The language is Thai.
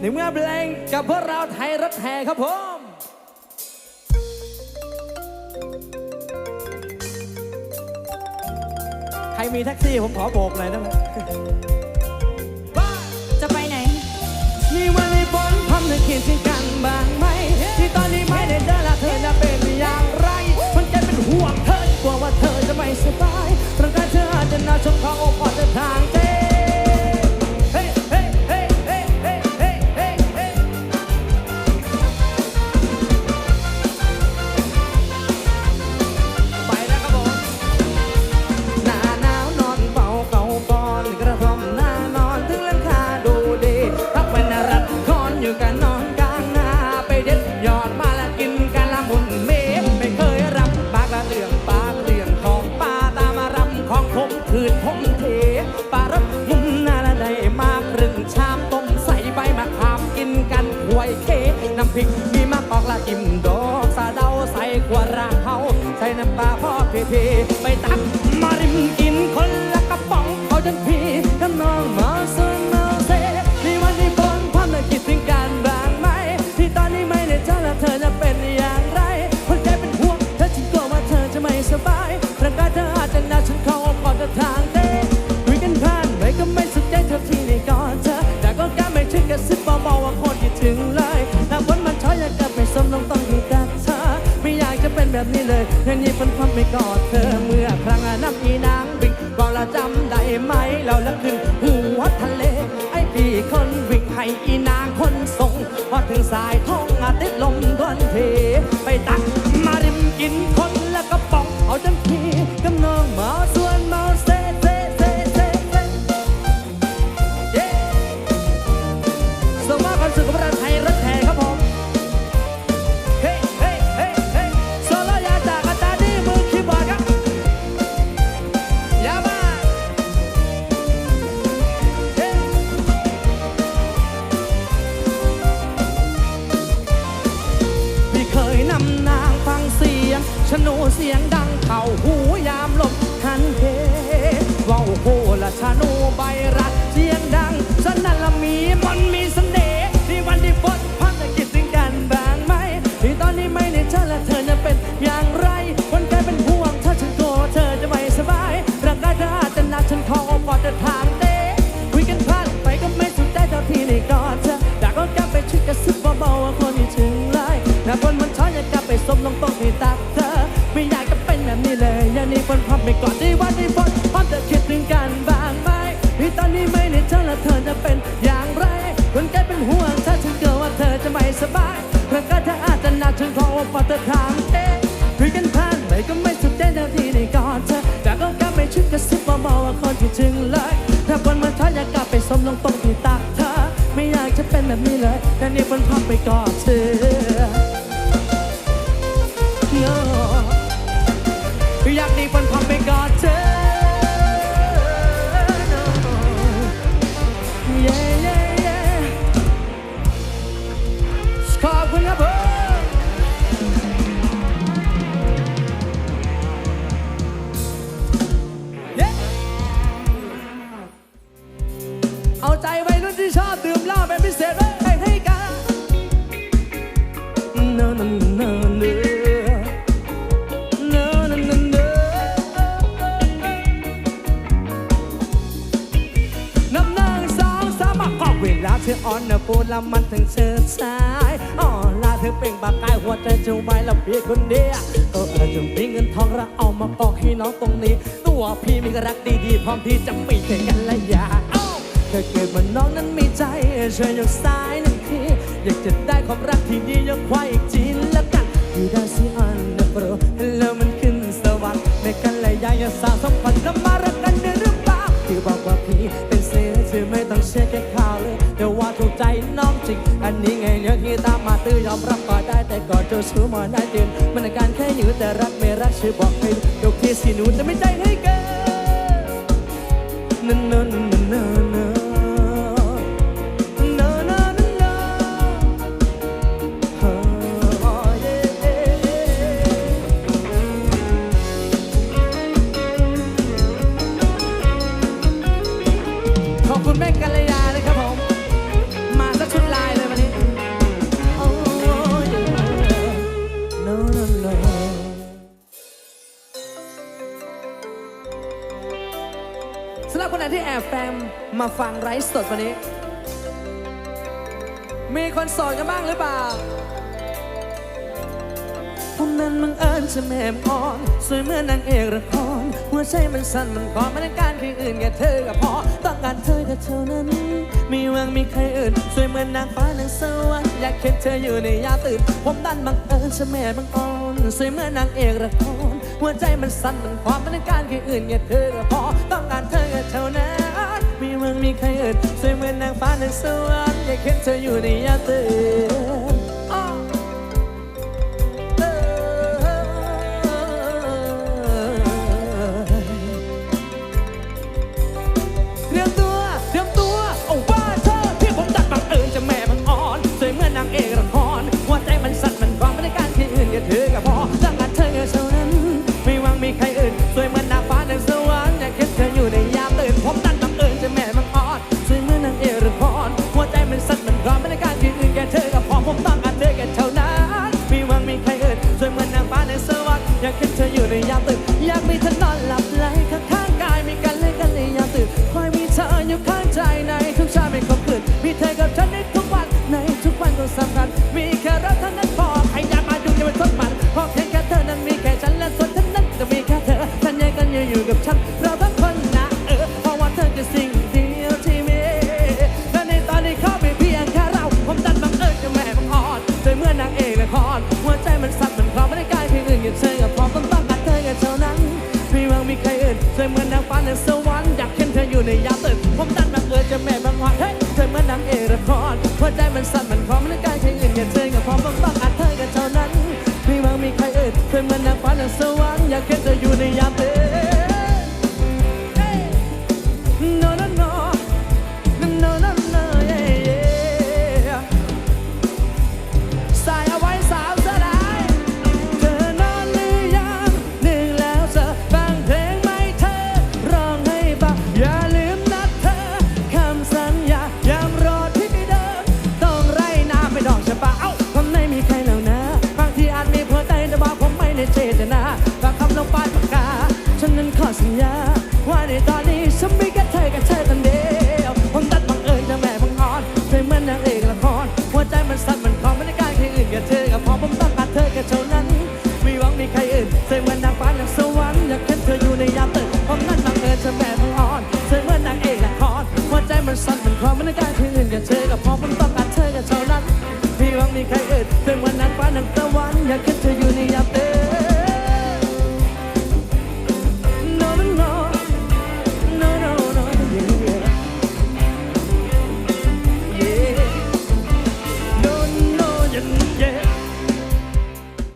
ในเมื่อเพลงกับพวกเราไทยรถแห่ครับผมใครมีแท็กซี่ผมขอโบกหน่อยได้ไหมจะไปไหน มีวันในฝนพร้อมจะคิดถึงกันบ้ พริกมีมะกอกละอิ่มดอกสาเดาใส่ขวดราเฮาใส่น้ำปลาพ่อเทๆไปตักมาริมกินคนละกระป๋องเอาจนพี่กับน้องมาสนมาเซในวันที่ฝนพร้อมจะคิดถึงการบางไหมที่ตอนนี้ไม่ได้เจอแล้วเธอจะเป็นอย่าง แบบนี้เลยแค่นี้เป็นความไม่กอดเธอเมื่อครั้งน้ำอีนางวิ่งบอกเราจำได้ไหมเราละขึ้นหัวทะเล ไอ้พี่คนวิ่งให้อีนางคนส่งพอถึงสายท้องอาทิตย์ลมดวนเทไปตัก ราชานุ ไม่สุดใจเท่าที่ในกอดเธอแต่ก็กลับไปชุดกระซิบเบาๆว่าคนที่ถึงเลยถ้าคนมันท้ออยากกลับไปสมลงตรงที่ตักเธอ ไม่อยากจะเป็นแบบนี้เลยแต่นี่มันพับไปกอดเธออยากดีคนพับไปกอดเธอ หนึ่งสองสามกอเวลาเธออ่อนนะปูละมันถึงเชิดสายอ่อนลาเธอเปล่งบากกายหัวใจจูไว้ละเพียคนเดียวก็ออจะมีเงินทองละเอามาออกให้น้องตรงนี้ ตัวพี่มีรักดีๆพร้อมที่จะมีแต่กันละยา ถ้าเกิดว่าน้องนั้นมีใจช่วยยกซ้ายหนึ่งทีอยากจะได้ความรักที่ดียกควายอีกทีละกันที่ได้สิอันนะโปรแล้วมันขึ้นสวรรค์ในกันและยาอย่าสาวสองคนจะมารักกันได้หรือเปล่าที่บอกว่าพี่เป็นเสือเธอไม่ต้องเช็คแค่ข่าวเลยเดี๋ยวว่าถูกใจน้องจริง อันนี้ไงเนื้อที่ตามมาตื้อยอมรับก็ได้แต่ก่อนเจ้าชู้มาได้เดือนมันอาการแค่อยู่แต่รักไม่รักช่วยบอกให้ยกที่สิหนูจะไม่ใจให้เกินนั่นนั่นนั่น ของคุณแม่กัลยาเลยครับผม มาสักชุดลายเลยวันนี้ โอ้ย no no no สำหรับคนไหนที่แอบแฟมมาฟังไร้สดวันนี้ มีคนสอนกันบ้างหรือเปล่าผมนั้นบังเอิญจะแม่มออน สวยเหมือนนางเอกละคร หัวใจมันสั่นมันคลอนไม่ต้องการใครอื่นแค่เธอก็พอต้องการเธอแค่เท่านั้น มีวังมีใครอื่นสวยเหมือนนางฟ้านางสวรรค์อยากเห็นเธออยู่ในยามตื่นผมดันบังเอิญจะแม่บังอ่อนสวยเหมือนนางเอกละครหัวใจมันสั่นมันคลอนไม่ต้องการใครอื่นแค่เธอก็พอต้องการเธอแค่เท่านั้น มีวังมีใครอื่นสวยเหมือนนางฟ้านางสวรรค์อยากเห็นเธออยู่ในยามตื่น สวรรค์อยากเห็นเธอ นั้นขอสัญญาว่าในตอนนี้ฉันมีแค่เธอกับเธอคนเดียวผมตัดบังเอิญจะแม่บังอ่อนเธอเหมือนนางเอกละครหัวใจมันสั่นมันคลองไม่ได้กายใครอื่นกับเธอกับพอผมต้องการเธอแค่เท่านั้นไม่หวังมีใครอื่นเธอเหมือนนางฟ้านางสวรรค์อยากเห็นเธออยู่ในยามตื่นผมนั้นบังเอิญจะแม่บังอ่อนเธอเหมือนนางเอกละครหัวใจมันสั่นมันคลองไม่ได้กายใครอื่นกับเธอกับพอผมต้องการเธอแค่เท่านั้นไม่หวังมีใครอื่นเธอเหมือนนางฟ้านางสวรรค์อยากเห็น